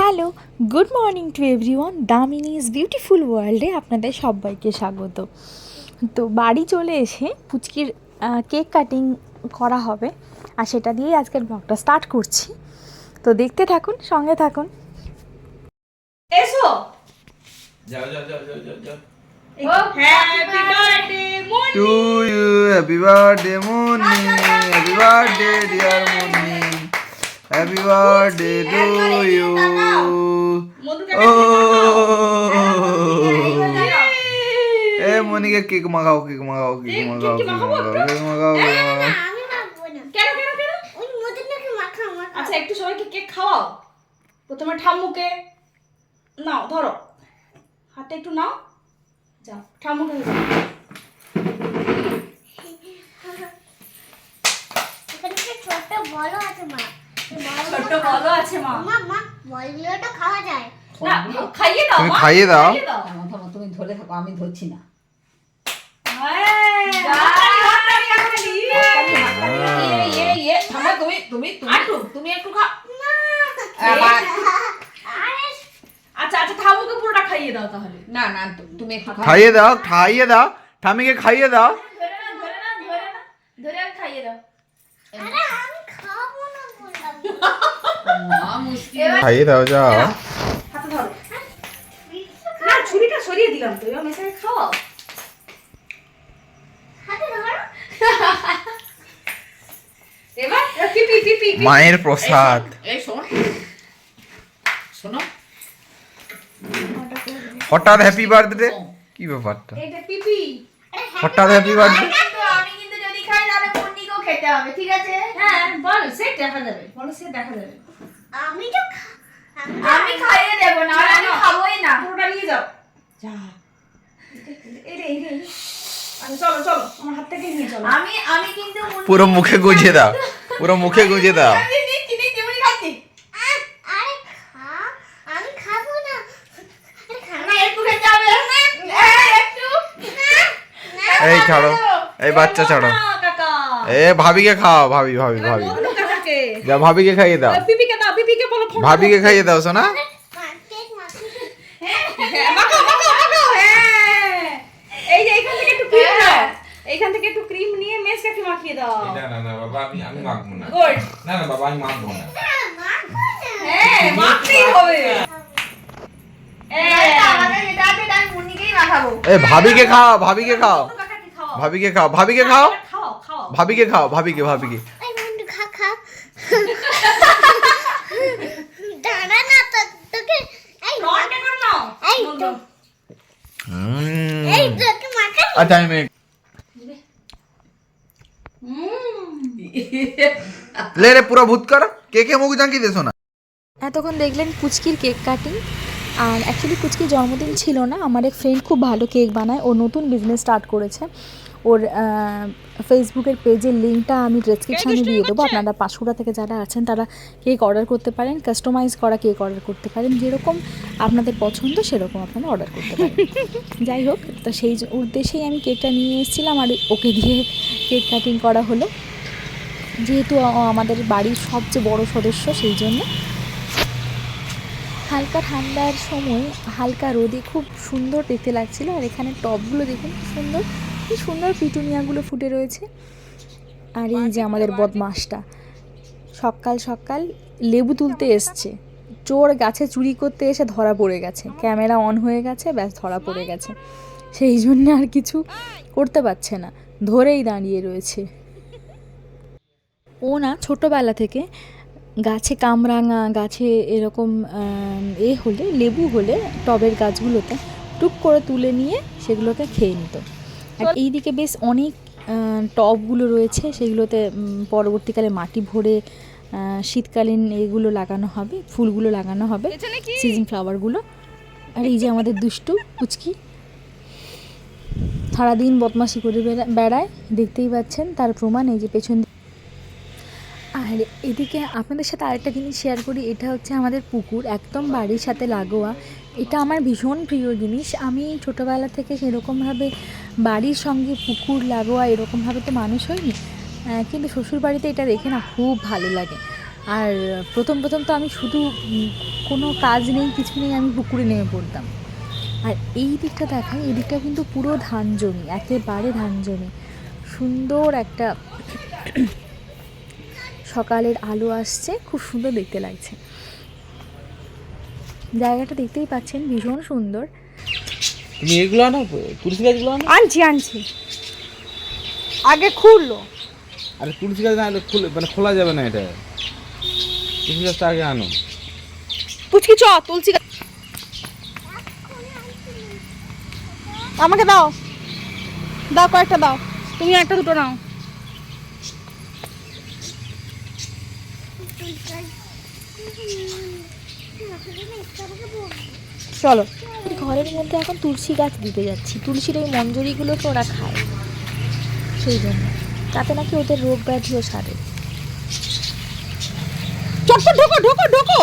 Hello good morning to everyone. Damini's beautiful ওয়ার্ল্ডে আপনাদের সবাইকে স্বাগত। তো বাড়ি চলে এসে পুচকির কেক কাটিং করা হবে আর সেটা দিয়েই আজকের ব্লগটা স্টার্ট করছি। তো দেখতে থাকুন সঙ্গে থাকুন। এসো। যাও যাও যাও যাও যাও হ্যাপি বার্থডে মন happy birthday morning happy birthday dear birthday to you. মধুকে oh. এ মনিকে কেক মাখাও কেক মাখাও কেক কি কেক একটু? কেক মাখা আচ্ছা একটু সবাইকে কেক খাওয়াও। প্রথমে ঠাম্মুকে নাও ধরো। হাতে একটু নাও। যাও ঠাম্মুকে। ছোট বড় আছে মা। বলো আছে মা। মা মা বলগুলো তো খাওয়া যায়। না খাইয়ে দাও তুমি খাইয়ে দাও। তুমি ধরে থাকো আমি ধরছি না। তুমি তুমি তুমি একটু আচ্ছা আচ্ছা পুরোটা খাইয়ে দাও তাহলে। না না তুমি একটু খাইয়ে দাও খাইয়ে দাও ঠামিকে খাইয়ে দাও। ধরে না ধরে না ধরে না ধরে খাইয়ে দাও আরে আমি খাব না বললাম মহা মুশকিল খাইয়ে দাও যাও। হাতে ধরো। না ছুরিটা সরিয়ে দিলাম তো এবার পিপি পিপি মায়ের প্রসাদ। এই শোন শোনো। হঠাৎ হ্যাপি বার্থডে কি ব্যাপারটা? হঠাৎ হ্যাপি বার্থডে কিন্তু আমি কিন্তু যদি খাই তাহলে মুন্নিকেও খেতে হবে ঠিক আছে? হ্যাঁ বল সে দেখা যাবে বলো সে দেখা যাবে। আমি তো আমি- খাইয়ে দেব না আমি খাবোই না। পুরোটা নিয়ে যাও। যা। এই রে এই রে চলো চলো আমার হাত থেকে নিয়ে চলো। আমি আমি কিন্তু পুরো মুখে গুজিয়ে দাও পুরো মুখে গুজিয়ে দাও। আরে আরে এই, ছাড়ো এই বাচ্চা ছাড়ো। এ ভাবিকে খাও ভাবি ভাবি ভাবি। বলো কাকাকে যা ভাবিকে খাইয়ে দাও। পিপিকে দাও পিপিকে বলো ফোন ভাবিকে খাইয়ে দাও শোনা মা, কেক মাখি হ্যাঁ, মাখাও, মাখাও, মাখাও, হ্যাঁ। এই যে এইখান থেকে একটু ক্রিম দাও এইখান থেকে একটু ক্রিম নিয়ে মেসকাকে মাখিয়ে দাও। না না না বাবা আমি আমি মাখবো না। গুড না না বাবা আমি মাখবো না। হ্যাঁ মাখতেই হবে। হ্যাঁ। এ ভাবিকে খাও ভাবিকে খাও। কাকাকে খাও। ভাবিকে খাও ভাবিকে খাও। খাও খাও ভাবিকে খাও ভাবিকে ভাবিকে। আচ্ছা আমি লে রে পুরো ভূত কর। কে কে মুখ জাঁকি দেছো না? এতক্ষণ দেখলেন পুচকির কেক কাটিং। আর অ্যাকচুয়ালি পুচকির জন্মদিন ছিল না। আমার এক ফ্রেন্ড খুব ভালো কেক বানায়। ও নতুন বিজনেস স্টার্ট করেছে। ওর ফেসবুকের পেজের লিঙ্কটা আমি ডেসক্রিপশানে দিয়ে দেবো। আপনারা পাঁশকুড়া থেকে যারা আছেন তারা কেক অর্ডার করতে পারেন। কাস্টমাইজ করা কেক অর্ডার করতে পারেন। যেরকম আপনাদের পছন্দ সেরকম আপনারা অর্ডার করতে পারেন। যাই হোক তো সেই উদ্দেশ্যেই আমি কেকটা নিয়ে এসেছিলাম আর ওকে দিয়ে কেক কাটিং করা হলো। যেহেতু আমাদের বাড়ির সবচেয়ে বড় সদস্য সেই জন্য। হালকা ঠান্ডার সময় হালকা রোদে খুব সুন্দর দেখতে লাগছিল। আর এখানে টবগুলো দেখুন সুন্দর। কি সুন্দর পিটুনিয়াগুলো ফুটে রয়েছে। আর এই যে আমাদের বদমাসটা। সকাল সকাল লেবু তুলতে এসছে। চোর গাছে চুরি করতে এসে ধরা পড়ে গেছে। ক্যামেরা অন হয়ে গেছে, ব্যাস ধরা পড়ে গেছে। সেই জন্য আর কিছু করতে পারছে না। ধরেই দাঁড়িয়ে রয়েছে। ও না, ছোটোবেলা থেকে গাছে কামরাঙা, গাছে এরকম এ হলে, লেবু হলে টবের গাছগুলোতে টুক করে তুলে নিয়ে সেগুলোকে খেয়ে নিত। আর এইদিকে বেশ অনেক টবগুলো রয়েছে সেগুলোতে পরবর্তীকালে মাটি ভরে শীতকালীন এগুলো লাগানো হবে ফুলগুলো লাগানো হবে সিজন ফ্লাওয়ারগুলো। আর এই যে আমাদের দুষ্টু পুচকি সারাদিন বদমাশি করে বেড়া- বেড়ায় দেখতেই পাচ্ছেন তার প্রমাণ এই যে পেছন আর এদিকে আপনাদের সাথে আরেকটা জিনিস শেয়ার করি এটা হচ্ছে আমাদের পুকুর একদম বাড়ির সাথে লাগোয়া এটা আমার ভীষণ প্রিয় জিনিস। আমি ছোটোবেলা থেকে সেরকমভাবে বাড়ির সঙ্গে পুকুর, লাগোয়া এরকমভাবে তো মানুষ হয়নি। কিন্তু শ্বশুর বাড়িতে এটা দেখে না খুব ভালো লাগে। আর প্রথম প্রথম তো আমি শুধু কোনো কাজ নেই, কিছু নেই, আমি পুকুরে নেমে পড়তাম। আর এই দিকটা দেখাই এই দিকটা কিন্তু পুরো ধান জমি, একেবারে ধান জমি। সুন্দর একটা সকালের আলো আসছে, খুব সুন্দর দেখতে লাগছে। জায়গাটা দেখতেই পাচ্ছেন ভীষণ সুন্দর। তুমি এগুলো আনো তুলসী গাছগুলো আনো? আনছি আনছি। আগে খুললো। আরে তুলসী গাছ না হলে খুলে মানে খোলা যাবে না এটা। তুলসী গাছটা আগে আনো। পুচকি চ তুলসী গাছ আমাকে দাও। দাও কয়েকটা দাও। তুমি একটা দুটো নাও। চলো। ঘরের মধ্যে এখন তুলসী গাছ দিতে যাচ্ছি। তুলসীর ওই মঞ্জরিগুলোকে ওরা খায়। সেই জন্য। তাতে নাকি ওদের রোগ ব্যাধিও সারে চটপট ঢোকো ঢোকো ঢোকো!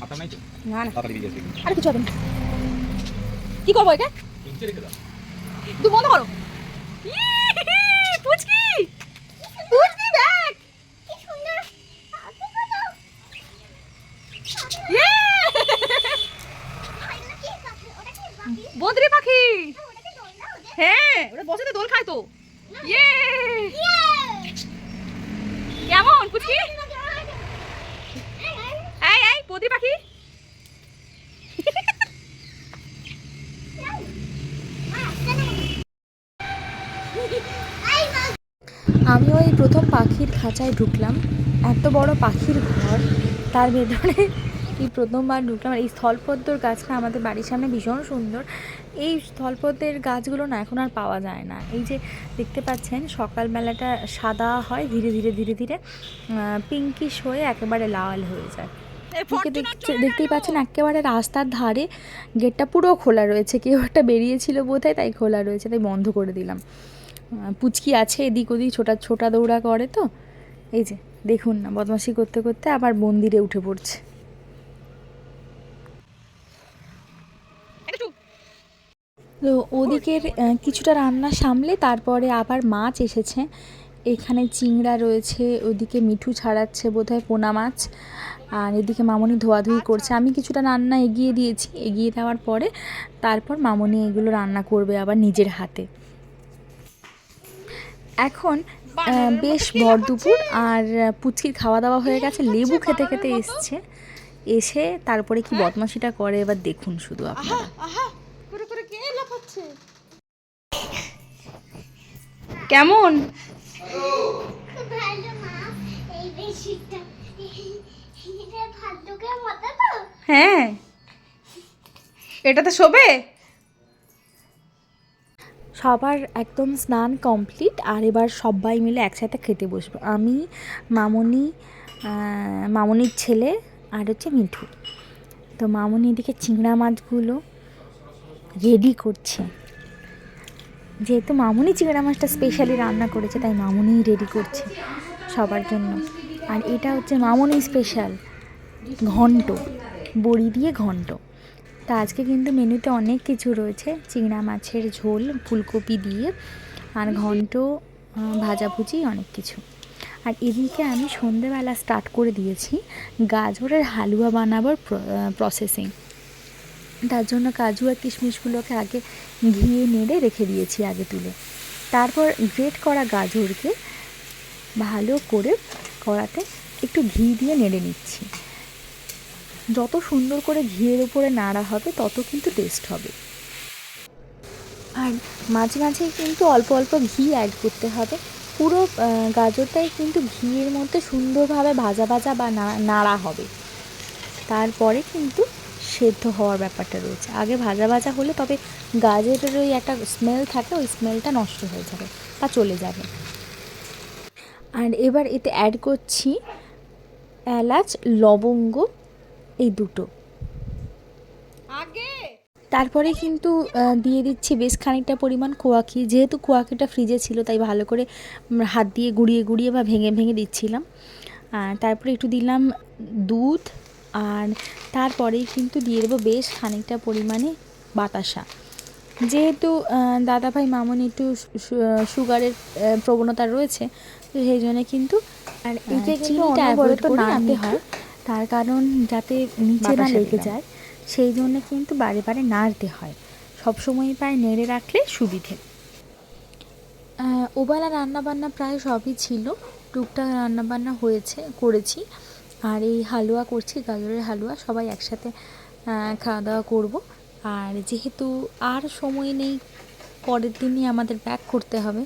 পাতা নাই তো না। আর কিছু হবে না। কি করব এটা? তুই বন্ধ করো। পুচকি দেখ কি সুন্দর হাতে কত ইয়ে! ওটা কি পাখি ওটা কি পাখি বদ্রি পাখি। ওটা হ্যাঁ ওরা বসে দোল খায় তো। ইয়ে কেমন, পুচকি? এই এই বদ্রি পাখি। আমি ওই প্রথম পাখির খাঁচায় ঢুকলাম। এত বড় পাখির ঘর, তার ভেতরে এই প্রথমবার ঢুকলাম। আর এই স্থলপদ্মর গাছটা আমাদের বাড়ির সামনে ভীষণ সুন্দর। এই স্থলপদ্মের গাছগুলো না এখন আর পাওয়া যায় না। এই যে দেখতে পাচ্ছেন সকালবেলাটা সাদা হয় ধীরে ধীরে ধীরে ধীরে পিঙ্কিশ হয়ে একেবারে লাল হয়ে যায়। এদিকে দেখতে- দেখতেই পাচ্ছেন একেবারে রাস্তার ধারে গেটটা পুরো খোলা রয়েছে। কেউ একটা বেরিয়েছিল বোধহয় তাই খোলা রয়েছে তাই বন্ধ করে দিলাম। পুচকি আছে এদিক ওদিক ছোটা ছোটা দৌড়া করে তো। এই যে দেখুন না বদমাশি করতে করতে আবার মন্দিরে উঠে পড়ছে। তো ওদিকের কিছুটা রান্না সামলে তারপরে আবার মাছ এসেছে। এখানে চিংড়া রয়েছে ওদিকে মিঠু ছাড়াচ্ছে বোধহয় পোনা মাছ আর এদিকে মামনি ধোয়াধুয়ি করছে। আমি কিছুটা রান্না এগিয়ে দিয়েছি এগিয়ে দেওয়ার পরে তারপর মামনি এগুলো রান্না করবে আবার নিজের হাতে। এখন বেশ ভর দুপুর আর পুচকির খাওয়া দাওয়া হয়ে গেছে লেবু খেতে খেতে এসছে। এসে তারপরে কি বদমাশিটা করে এবার দেখুন শুধু আপনারা। কেমন? খুব ভালো মা। এই বেশিটা এটা তো। হ্যাঁ। এটাতে শোবে? সবার একদম স্নান কমপ্লিট আর এবার সবাই মিলে একসাথে খেতে বসবো। আমি মামনি মামনির ছেলে আর হচ্ছে মিঠু। তো মামনি এদিকে চিংড়া মাছগুলো রেডি করছে। যেহেতু মামুনি চিংড়া মাছটা স্পেশালি রান্না করেছে, তাই মামনিই রেডি করছে সবার জন্য। আর এটা হচ্ছে মামুনি স্পেশাল ঘন্ট, বড়ি দিয়ে ঘন্ট। তা আজকে কিন্তু মেনুতে অনেক কিছু রয়েছে, চিংড়া মাছের ঝোল, ফুলকপি দিয়ে, আর ঘন্ট ভাজাভুজি অনেক কিছু। আর এদিকে আমি সন্ধেবেলা স্টার্ট করে দিয়েছি গাজরের হালুয়া বানাবার প্রসেসিং তার জন্য কাজু আর কিশমিশগুলোকে আগে ঘিয়ে নেড়ে রেখে দিয়েছি আগে তুলে। তারপর গ্রেট করা গাজরকে ভালো করে কড়াতে একটু ঘি দিয়ে নেড়ে নিচ্ছি। যত সুন্দর করে ঘিয়ের উপরে নাড়া হবে, তত কিন্তু টেস্ট হবে। আর মাঝে মাঝে কিন্তু অল্প অল্প ঘি অ্যাড করতে হবে। পুরো গাজরটাই কিন্তু ঘিয়ের মধ্যে সুন্দরভাবে ভাজা ভাজা বা নাড়া হবে। তারপরে কিন্তু সেদ্ধ হওয়ার ব্যাপারটা রয়েছে। আগে ভাজা ভাজা হলে তবে গাজরের ওই একটা স্মেল থাকে ওই স্মেলটা নষ্ট হয়ে যাবে বা চলে যাবে। আর এবার এতে অ্যাড করছি এলাচ লবঙ্গ এই দুটো। তারপরে কিন্তু দিয়ে দিচ্ছি বেশ খানিকটা পরিমাণ কোয়াকি যেহেতু কোয়াকিটা ফ্রিজে ছিল তাই ভালো করে হাত দিয়ে গুঁড়িয়ে গুঁড়িয়ে বা ভেঙে ভেঙে দিচ্ছিলাম। আর তারপরে একটু দিলাম দুধ আর তারপরেই কিন্তু দিয়ে দেবো বেশ খানিকটা পরিমাণে বাতাসা। যেহেতু দাদাভাই মামনি একটু সুগারের প্রবণতা রয়েছে তো সেই জন্য কিন্তু আর এই যে চিনিটা অ্যাভয়েড করে আনতে হয় তার কারণ যাতে নিচে না লেগে যায় সেই জন্য কিন্তু বারে বারে নাড়তে হয়। সবসময় প্রায় নেড়ে রাখলে সুবিধে। আহ, ওবেলা রান্নাবান্না প্রায় সবই ছিল। টুকটাক রান্নাবান্না হয়েছে করেছি। আর এই হালুয়া করছি, গাজরের হালুয়া, সবাই একসাথে খাওয়া দাওয়া করব। আর যেহেতু আর সময় নেই, পরের দিনই আমাদের ব্যাক করতে হবে,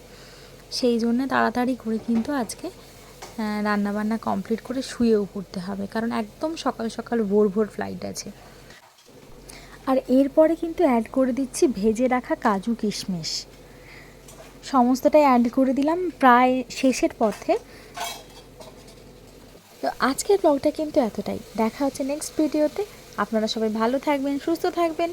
সেই জন্য তাড়াতাড়ি করে কিন্তু আজকে রান্নাবান্না কমপ্লিট করে শুয়েও পড়তে হবে, কারণ একদম সকাল সকাল ভোর ভোর ফ্লাইট আছে। আর এরপরে কিন্তু অ্যাড করে দিচ্ছি ভেজে রাখা কাজু কিশমিশ। সমস্তটাই অ্যাড করে দিলাম, প্রায় শেষের পথে তো আজকের ব্লগটা কিন্তু এতটাই। দেখা হচ্ছে নেক্সট ভিডিওতে আপনারা সবাই ভালো থাকবেন, সুস্থ থাকবেন।